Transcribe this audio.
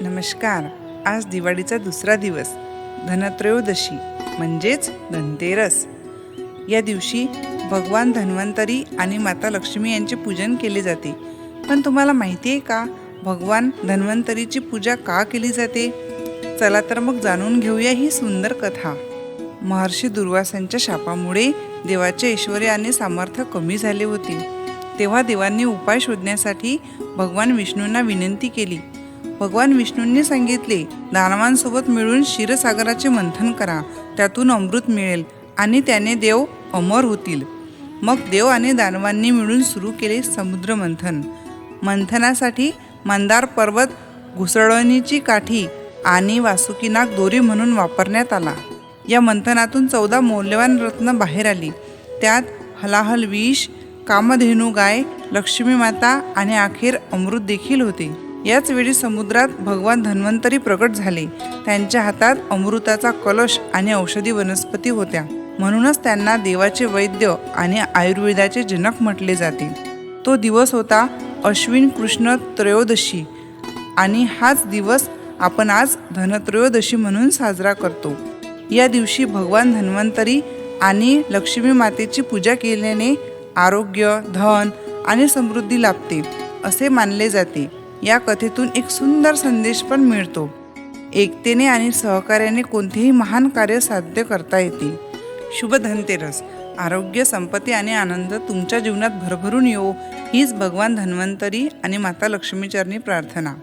नमस्कार. आज दिवाळीचा दुसरा दिवस. धनत्रयोदशी म्हणजेच धनतेरस. या दिवशी भगवान धन्वंतरी आणि माता लक्ष्मी यांचे पूजन केले जाते. पण तुम्हाला माहिती आहे का भगवान धन्वंतरीची पूजा का केली जाते? चला तर मग जाणून घेऊया ही सुंदर कथा. महर्षी दुर्वासांच्या शापामुळे देवाचे ऐश्वर्य आणि सामर्थ्य कमी झाले होते. तेव्हा देवांनी उपाय शोधण्यासाठी भगवान विष्णूंना विनंती केली. भगवान विष्णूंनी सांगितले दानवांसोबत मिळून क्षीरसागराचे मंथन करा त्यातून अमृत मिळेल आणि त्याने देव अमर होतील. मग देव आणि दानवांनी मिळून सुरू केले समुद्र मंथन. मंथनासाठी मंदार पर्वत घुसळणीची काठी आणि वासुकीनाग दोरी म्हणून वापरण्यात आला. या मंथनातून चौदा मौल्यवान रत्न बाहेर आली. त्यात हलाहल विष कामधेनू गाय लक्ष्मी माता आणि अखेर अमृत देखील होते. याच वेळी समुद्रात भगवान धन्वंतरी प्रकट झाले. त्यांच्या हातात अमृताचा कलश आणि औषधी वनस्पती होत्या. म्हणूनच त्यांना देवाचे वैद्य आणि आयुर्वेदाचे जनक म्हटले जाते. तो दिवस होता अश्विन कृष्ण त्रयोदशी आणि हाच दिवस आपण आज धनत्रयोदशी म्हणून साजरा करतो. या दिवशी भगवान धन्वंतरी आणि लक्ष्मी मातेची पूजा केल्याने आरोग्य धन आणि समृद्धी लाभते असे मानले जाते. या कथेतून एक सुंदर संदेश पण मिळतो. एकतेने आणि सहकार्याने कोणतेही महान कार्य साध्य करता येते. शुभ धनतेरस. आरोग्य संपत्ती आणि आनंद तुमच्या जीवनात भरभरून येवो. हीच भगवान धन्वंतरी आणि माता लक्ष्मीचरणी प्रार्थना.